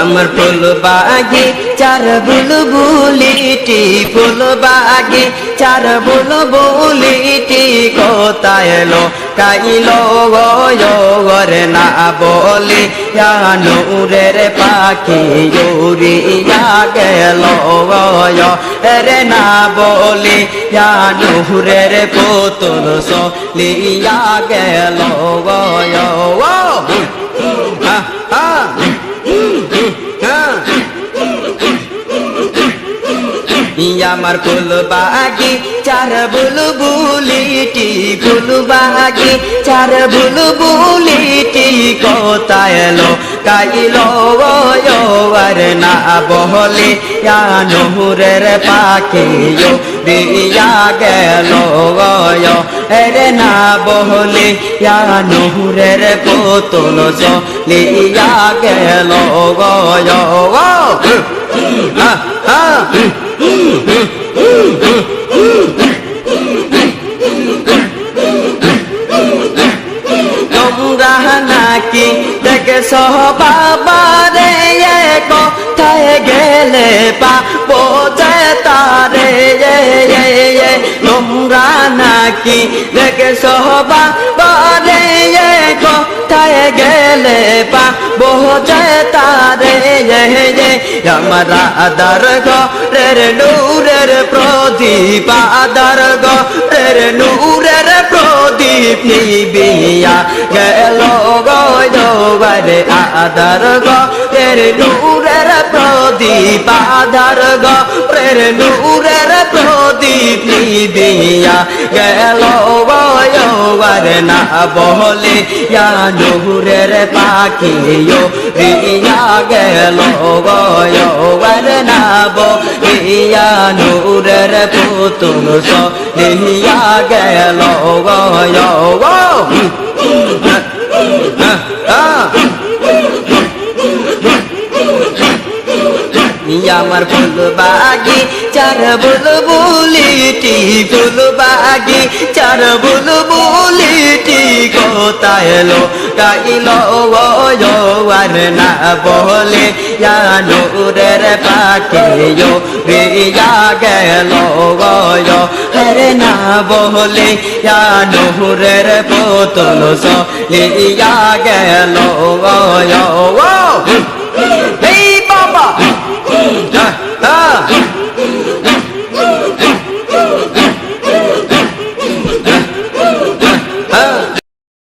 আমার ফুল বাগে, চার বুল বুলিটি ফুল বাগে, চার বুল বুলিটি কোথায় এলো, কাইলো গরে না বলি নূরের পাখি উড়িয়া গেল রে না বলি নূরের পুতুল সলিয়া গেল হা আমার ফুল বাগি চার বুল বুলিটি ফুল বাগি চার বুল বুলিটি কোথায় এলো? কাইলো আর না বহলে নহরের পাখি দিয়া গেল রে না বহলে নহরের পুতুল লিয়া গেল গয় হা হা। তোমরা নাকি দেখে সহ বাবারে কোথায় গেলে পা বোঝে তারে তোমরা নাকি দেখে সহ বাবারে কোথায় গেলে পা বোঝে তারে আমার আদার গরের নূরের প্রদীপ আদার গরের নূরের প্রদীপ নিবিয়া গেল গরে আদার গরের নূরের প্রদীপ আদার গরের নূরের প্রদীপ নিবিয়া গেল গরে না বহলে, ইয়া নূরের পাখি রিয়া গেল গরে না বলিয়া নূরের পুতুল সলিয়া গেল গয় আমার ফুল বাগি চার বুল বুলিটি ফুল বাগি, চার বুল বুলিটি কোথায় এলো? কাইলো আর না বলে নূরের পাখি রিয়া গেল হরে না বলে নূরের পুতুল সলিয়া গেল